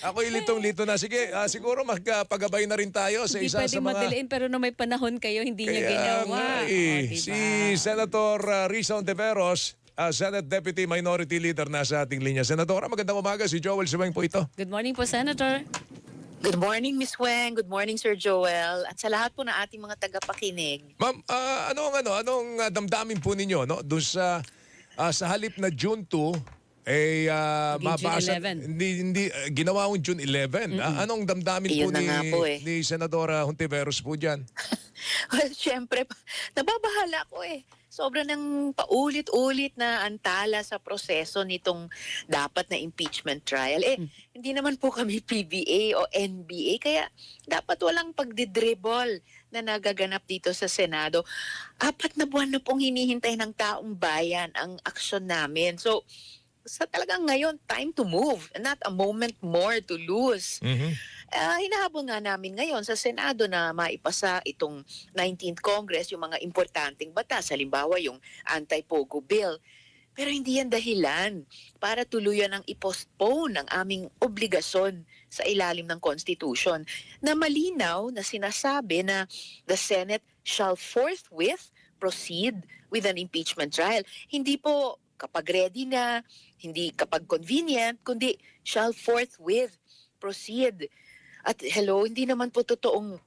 Ako ilitong-lito na. Sige, ah, siguro magpagabay na rin tayo sa Hindi isa pwede sa mga... madaliin pero na may panahon kayo, hindi niya Kaya ginawa. nga O, eh, diba? Si Senator uh, Risa Ontiveros, uh, Senate Deputy Minority Leader na sa ating linya. Senadora, magandang umaga. Si Joel Siweng po ito. Good morning po, Senator. Good morning, Miss Weng. Good morning, Sir Joel. At sa lahat po ng ating mga tagapakinig. Ma'am, ah, anong ano, anong ah, damdamin po ninyo no? Doon sa ah, sa halip na June 2 eh ah, Naging June mabasa 11. hindi hindi ah, ginawa kong June 11. Ah, anong damdamin po Iyon na ni nga po eh. ni Senadora Hontiveros po diyan? Well, syempre, nababahala ko eh. Sobra ng paulit-ulit na antala sa proseso nitong dapat na impeachment trial. Eh, hindi naman po kami PBA o NBA, kaya dapat walang pagdidribble na nagaganap dito sa Senado. Apat na buwan na pong hinihintay ng taong bayan ang aksyon namin. So, sa talagang ngayon, time to move, not a moment more to lose. Mhm. Ah, hinahabol nga namin ngayon sa Senado na maipasa itong 19th Congress yung mga importanteng batas, halimbawa yung anti-POGO bill. Pero hindi yan dahilan para tuluyan ang ipostpone ang aming obligasyon sa ilalim ng Constitution na malinaw na sinasabi na the Senate shall forthwith proceed with an impeachment trial. Hindi po kapag ready na, hindi kapag convenient, kundi shall forthwith proceed. At hello, hindi naman po totoong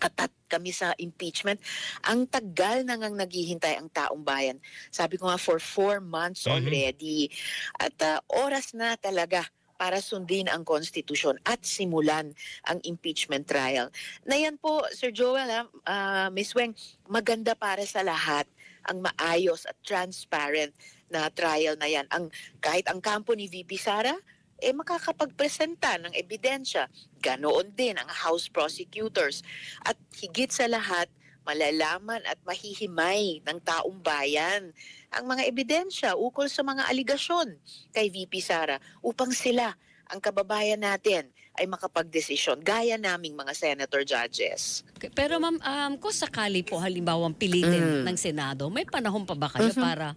atat kami sa impeachment. Ang tagal na ngang naghihintay ang taong bayan. Sabi ko nga, for four months Mhm. already. At ah, oras na talaga para sundin ang konstitusyon at simulan ang impeachment trial. Na yan po, Sir Joel, ha, ah, Miss Weng, maganda para sa lahat ang maayos at transparent na trial na yan. Ang, kahit ang kampo ni VP Sara, eh makakapagpresenta ng ebidensya. Ganoon din ang House prosecutors. At higit sa lahat, malalaman at mahihimay ng taong bayan ang mga ebidensya ukol sa mga aligasyon kay VP Sara upang sila, ang kababayan natin, ay makapagdesisyon gaya naming mga senator judges. Pero ma'am, um, kung sakali po halimbawa pilitin Mm. ng Senado, may panahon pa ba kayo Mhm. para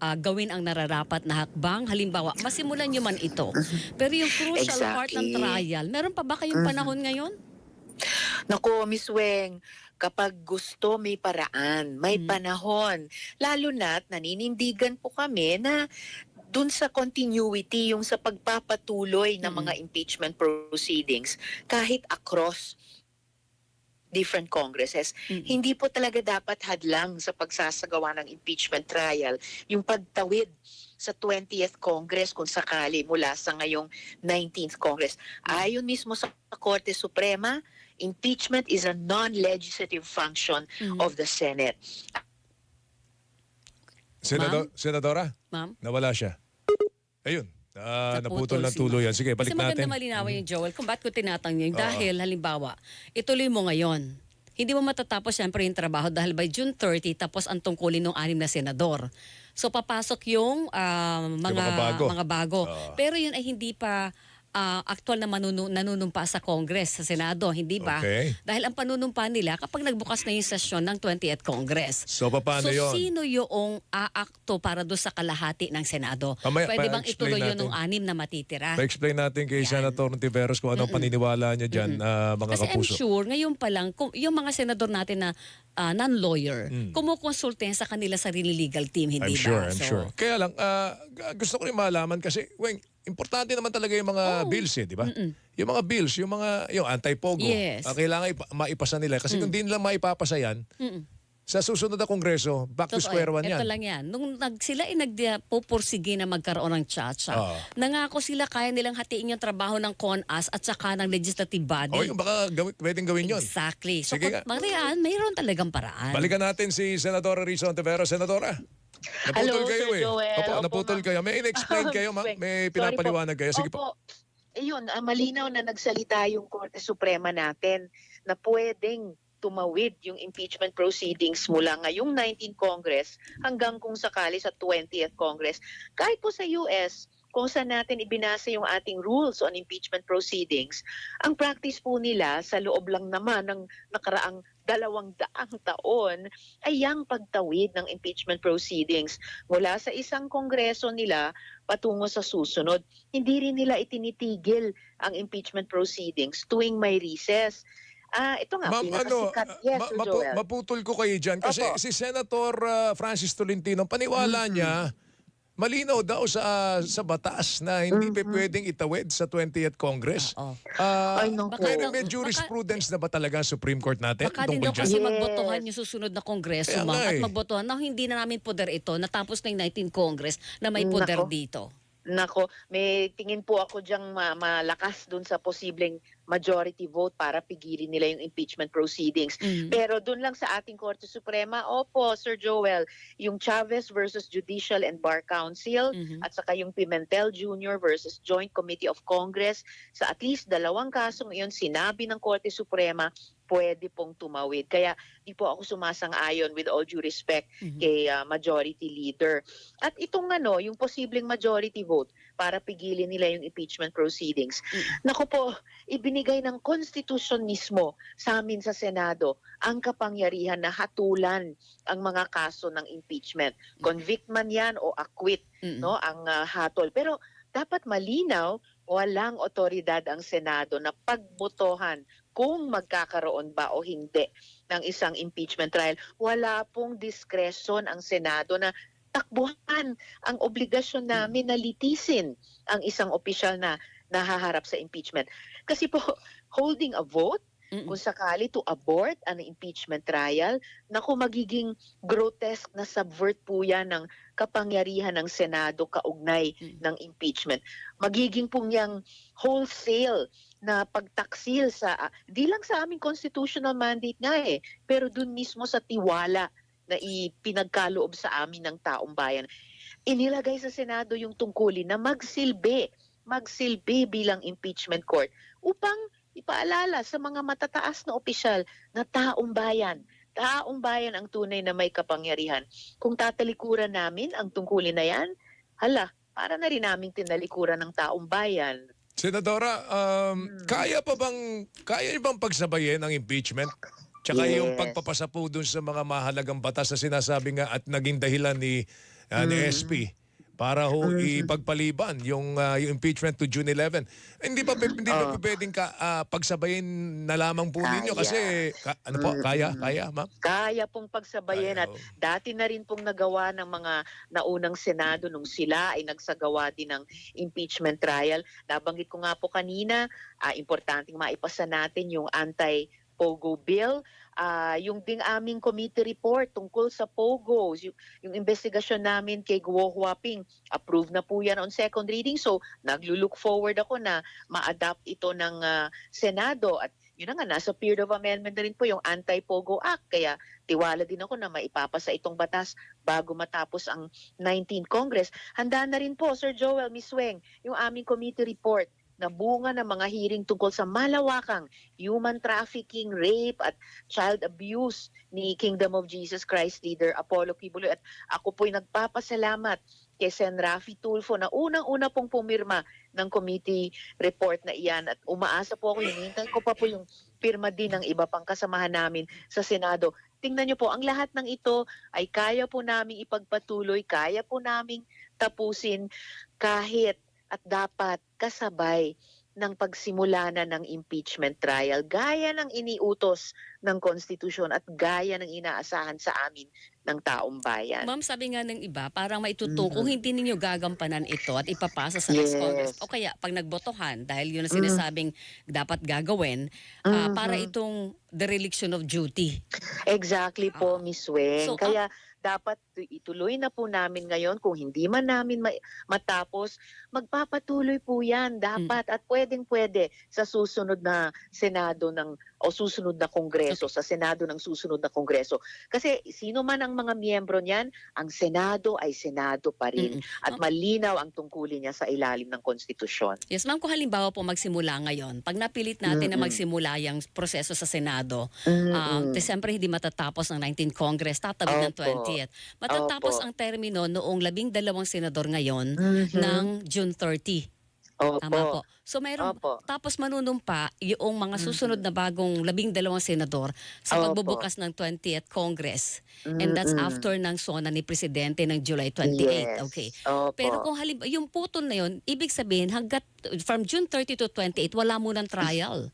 ah, gawin ang nararapat na hakbang? Halimbawa, masimulan nyo man ito. Pero yung crucial part ng Exactly. trial, meron pa ba kayong Mhm. panahon ngayon? Nako, Miss Weng, kapag gusto may paraan, may Mm. panahon. Lalo na't naninindigan po kami na dun sa continuity, yung sa pagpapatuloy ng Mm. mga impeachment proceedings, kahit across different congresses, Mm. hindi po talaga dapat hadlang sa pagsasagawa ng impeachment trial yung pagtawid sa 20th Congress kung sakali mula sa ngayong 19th Congress. Ayon mismo sa Korte Suprema, impeachment is a non-legislative function Mhm. of the Senate. Senador, Senadora, Ma'am? nawala siya. Ayun. Ah, naputol ng si tuluyan. Sige, balik Kasi maganda natin. Mm-hmm. malinawan yung Joel kung ba't ko tinatanong yun. Dahil halimbawa, ituloy mo ngayon. Hindi mo matatapos siyempre yung trabaho dahil by June 30 tapos ang tungkulin ng anim na senador. So papasok yung ah, mga, mga bago. bago. Oo. Pero yun ay hindi pa ah, aktual na manunu- nanunumpa sa Congress, sa Senado, hindi ba? Okay. Dahil ang panunumpa nila kapag nagbukas na yung sesyon ng 20th Congress. So, paano so yun? sino yung aakto para doon sa kalahati ng Senado? Mamaya, Pwede bang ituloy yun ng anim na matitira? Pa-explain natin kay Yan. Senator Ontiveros kung anong paniniwala niya dyan, ah, mga Kasi I'm kapuso. sure, ngayon pa lang, kung, yung mga senador natin na ah, non-lawyer, Mm. kumukonsulte yan sa kanila sarili legal team, hindi I'm ba? sure, I'm So, sure. Kaya lang, g- gusto ko rin malaman kasi, Weng, importante naman talaga yung mga bills eh, di ba? Yung mga bills, yung mga, yung anti-pogo, Yes. ah, kailangan ipa- maipasa nila. Kasi kung di nila maipapasa yan, Mm-mm. sa susunod na kongreso, back to Totoo square one yan. Ito yan. lang yan. Nung nag, sila ay nagpupursige na magkaroon ng tsa-tsa, Oo. nangako sila kaya nilang hatiin yung trabaho ng CONAS at saka ng legislative body. O, yung baka gawin, pwedeng gawin yun. Exactly. So, Sige kung nga. Marian, mayroon talagang paraan. Balikan natin si Senadora Risa Ontiveros. Senadora, naputol Hello, kayo Sir eh. Joel. Opo, Opo, naputol ma'am. kayo. May in-explain kayo, ma'am? May sorry pinapaliwanag kayo. Sige po. Opo. Ayun, ah, malinaw na nagsalita yung Korte Suprema natin na pwedeng tumawid yung impeachment proceedings mula ngayong 19th Congress hanggang kung sakali sa 20th Congress. Kahit po sa US, kung saan natin ibinasa yung ating rules on impeachment proceedings, ang practice po nila sa loob lang naman ng nakaraang dalawang daang taon ay ang pagtawid ng impeachment proceedings mula sa isang kongreso nila patungo sa susunod. Hindi rin nila itinitigil ang impeachment proceedings tuwing may recess. Ah, ito nga, Ma'am, ano, pinakasikat. Yes, ma- mapu- Joel. maputol ko kayo dyan kasi Opo. si Senator ah, Francis Tolentino, paniwala niya, malinaw daw sa sa batas na hindi pa pwedeng itawid sa 20th Congress. Oo. Ah, Ay, may, Baka- may baka- jurisprudence na ba talaga ang Supreme Court natin Baka din daw kasi Yes. magbotohan yung susunod na kongreso, ma'am. At eh. magbotohan na hindi na namin poder ito. Natapos na yung 19 Congress na may Nako. poder dito. Nako, may tingin po ako diyang ma- malakas dun sa posibleng majority vote para pigilin nila yung impeachment proceedings. Mm. Pero dun lang sa ating Korte Suprema, opo, Sir Joel, yung Chavez versus Judicial and Bar Council Mhm. at saka yung Pimentel Jr. versus Joint Committee of Congress, sa at least dalawang kasong iyon, sinabi ng Korte Suprema, pwede pong tumawid. Kaya di po ako sumasang-ayon with all due respect Mhm. kay ah, majority leader. At itong ano, yung posibleng majority vote para pigilin nila yung impeachment proceedings. Mm. Naku po, ibinigay ng konstitusyon mismo sa amin sa Senado ang kapangyarihan na hatulan ang mga kaso ng impeachment. Convict man yan o acquit Mm-mm. no ang ah, hatol. Pero dapat malinaw, walang otoridad ang Senado na pagbotohan kung magkakaroon ba o hindi ng isang impeachment trial. Wala pong discretion ang Senado na takbuhan ang obligasyon namin na litisin ang isang opisyal na nahaharap sa impeachment. Kasi po, holding a vote, Mm-mm. kung sakali to abort an impeachment trial, naku magiging grotesque na subvert po yan ng kapangyarihan ng Senado kaugnay Mm. ng impeachment. Magiging po niyang wholesale na pagtaksil sa, ah, di lang sa aming constitutional mandate nga eh, pero dun mismo sa tiwala na ipinagkaloob sa amin ng taong bayan. Inilagay sa Senado yung tungkulin na magsilbi, magsilbi bilang impeachment court upang ipaalala sa mga matataas na opisyal na taong bayan. Taong bayan ang tunay na may kapangyarihan. Kung tatalikuran namin ang tungkulin na yan, hala, para na rin namin tinalikuran ng taong bayan. Senadora, um, Hmm. kaya pa bang kaya bang pagsabayin ang impeachment? Tsaka yung Yes. pagpapasa po dun sa mga mahalagang batas na sinasabi nga at naging dahilan ni, ni Hmm. SP para ho ipagpaliban yung, ah, yung impeachment to June 11. Hindi pa hindi pa Oh. pwedeng ka, ah, pagsabayin na lamang po ninyo Kaya. kasi ka- ano po, kaya, kaya, ma'am? Kaya pong pagsabayin Kaya, at oh. dati na rin pong nagawa ng mga naunang Senado nung sila ay nagsagawa din ng impeachment trial. Nabanggit ko nga po kanina, ah, importanteng maipasa natin yung anti-POGO bill. Ah, yung ding aming committee report tungkol sa POGOs, yung, yung investigasyon namin kay Guo Huaping, approved na po yan on second reading. So, naglulook forward ako na ma-adapt ito ng ah, Senado at yun na nga, nasa period of amendment na rin po yung Anti-POGO Act. Kaya tiwala din ako na maipapasa itong batas bago matapos ang 19th Congress. Handa na rin po, Sir Joel, Miss Weng, yung aming committee report na bunga ng mga hearing tungkol sa malawakang human trafficking, rape at child abuse ni Kingdom of Jesus Christ leader Apollo Kibuloy. At ako po'y nagpapasalamat kay Sen. Rafi Tulfo na unang-una pong pumirma ng committee report na iyan at umaasa po ako, hinihintay ko pa po yung pirma din ng iba pang kasamahan namin sa Senado. Tingnan niyo po, ang lahat ng ito ay kaya po naming ipagpatuloy, kaya po naming tapusin kahit at dapat kasabay ng pagsimula na ng impeachment trial gaya ng iniutos ng konstitusyon at gaya ng inaasahan sa amin ng taong bayan. Ma'am, sabi nga ng iba, parang maituto Mhm. kung hindi ninyo gagampanan ito at ipapasa sa next. Congress. O kaya, pag nagbotohan, dahil yun ang sinasabing dapat gagawin, ah, para Mhm. itong dereliction of duty. Exactly po, Ah. Miss Weng. So, Kaya dapat tu- ituloy na po namin ngayon. Kung hindi man namin ma- matapos, magpapatuloy po yan. Dapat at pwedeng pwede sa susunod na Senado ng o susunod na Kongreso, sa Senado ng susunod na Kongreso. Kasi sino man ang mga miyembro niyan, ang Senado ay Senado pa rin. At malinaw ang tungkulin niya sa ilalim ng konstitusyon. Yes, ma'am, kung halimbawa po magsimula ngayon, pag napilit natin na Mm-mm. magsimula yung proseso sa Senado, um, Mm-mm. de, siyempre hindi matatapos ng 19th Congress, tatawid ng Opo. 20th. Matatapos Opo. ang termino noong labing dalawang senador ngayon Mhm. ng June 30. Opo. Tama po. So meron, Opo. tapos manunumpa yung mga susunod na bagong labing dalawang senador sa Opo. pagbubukas ng 20th Congress. And that's after ng sona ni Presidente ng July 28. Yes. Okay. Opo. Pero kung halimbawa, yung putol na yun, ibig sabihin, hanggat from June 30 to 28, wala munang trial.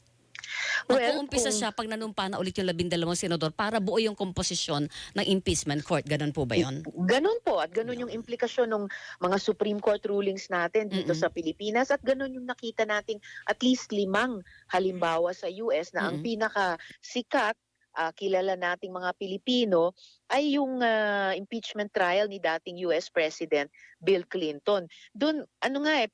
Well, Mag-uumpisa kung- siya pag nanumpa na ulit yung labindalawang senador para buo yung komposisyon ng impeachment court. Ganun po ba yun? Ganun po at ganun yung implikasyon ng mga Supreme Court rulings natin dito Mm-mm. sa Pilipinas at ganun yung nakita nating at least limang halimbawa sa US na ang Mm-mm. pinaka sikat ah, kilala nating mga Pilipino ay yung ah, impeachment trial ni dating US President Bill Clinton. Doon ano nga eh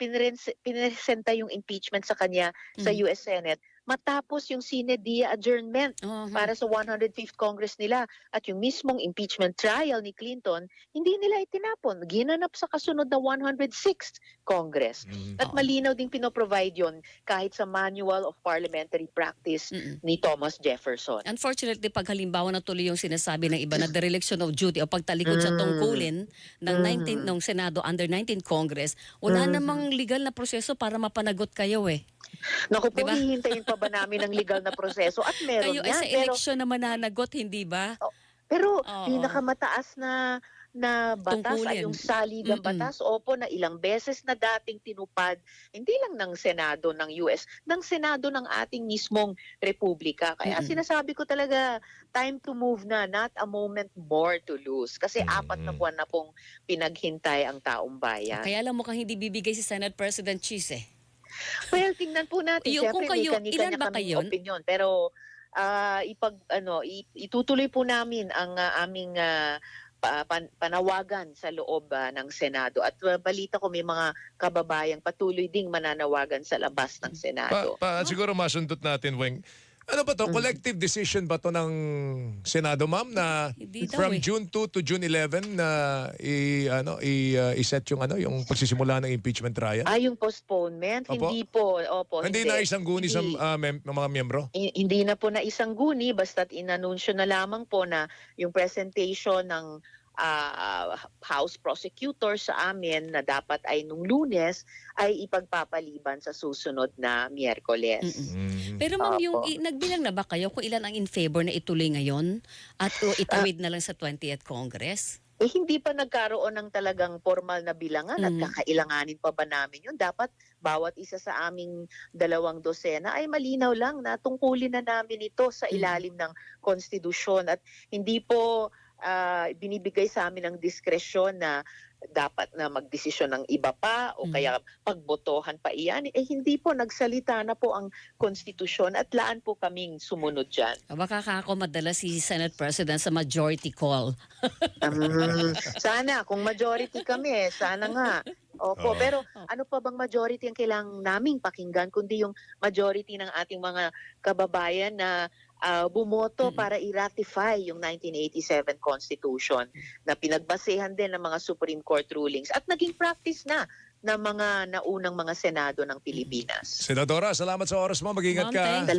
pinresenta yung impeachment sa kanya sa Mm. US Senate matapos yung sine die adjournment Uh-huh. para sa 105th Congress nila at yung mismong impeachment trial ni Clinton, hindi nila itinapon. Ginanap sa kasunod na 106th Congress. Mm. At malinaw din pinoprovide yon kahit sa Manual of Parliamentary Practice Mm-mm. ni Thomas Jefferson. Unfortunately, pag halimbawa natuloy yung sinasabi ng iba na dereliction of duty o pagtalikod sa Mm. tungkulin ng Mhm. 19 ng Senado under 19 Congress, wala Mhm. namang legal na proseso para mapanagot kayo eh. Naku po, Diba? hihintayin pa ba namin ng legal na proseso? At meron Kayo ay yan. sa Pero, eleksyon na mananagot, hindi ba? pero Oo. pinakamataas na na batas Tungkulin. ay yung saligang Mm-mm. batas. Opo, na ilang beses na dating tinupad, hindi lang ng Senado ng US, ng Senado ng ating mismong Republika. Kaya Mm-mm. sinasabi ko talaga, time to move na, not a moment more to lose. Kasi Mm-mm. apat na buwan na pong pinaghintay ang taong bayan. Kaya lang mukhang hindi bibigay si Senate President Cheese eh. Well, tingnan po natin. Yung Siyempre, kung kayo, may ilan ba kayo? opinion. Pero ah, ipag, ano, itutuloy po namin ang ah, aming pa- pan- panawagan sa loob ah, ng Senado. At ah, balita ko may mga kababayang patuloy ding mananawagan sa labas ng Pa, Senado. pa, siguro masundot natin, Weng. Ano ba to? Mm. Collective decision ba to ng Senado, ma'am, na Hindi daw from eh. June 2 to June 11 na i ano i uh, iset yung ano yung pagsisimula ng impeachment trial? Ah, yung postponement? Opo. Hindi po. Opo, hindi na isang guni sa Hindi. uh, mem- mga miyembro. I- hindi na po na isang guni basta't inanunsyo na lamang po na yung presentation ng ah, House Prosecutor sa amin na dapat ay nung lunes ay ipagpapaliban sa susunod na Miyerkules. Mm-mm. Mm. Pero ma'am, yung i- nagbilang na ba kayo kung ilan ang in favor na ituloy ngayon at o itawid na lang sa 20th Congress? Eh hindi pa nagkaroon ng talagang formal na bilangan at Mm. kakailanganin pa ba namin yun? Dapat bawat isa sa aming dalawang dosena ay malinaw lang na tungkulin na namin ito sa Mm. ilalim ng konstitusyon at hindi po ah, binibigay sa amin ng diskresyon na dapat na magdesisyon ng iba pa o Mm. kaya pagbotohan pa iyan. Eh hindi po, nagsalita na po ang konstitusyon at laan po kaming sumunod dyan. Baka ka ako madala si Senate President sa majority call. Um, sana, kung majority kami, sana nga. Opo, Oo. pero ano pa bang majority ang kailangang naming pakinggan kundi yung majority ng ating mga kababayan na ah, bumoto Mm-mm. para i-ratify yung 1987 Constitution na pinagbasehan din ng mga Supreme Court rulings at naging practice na ng mga naunang mga Senado ng Pilipinas. Senadora, salamat sa oras mo. Mag-ingat ka. Salamat.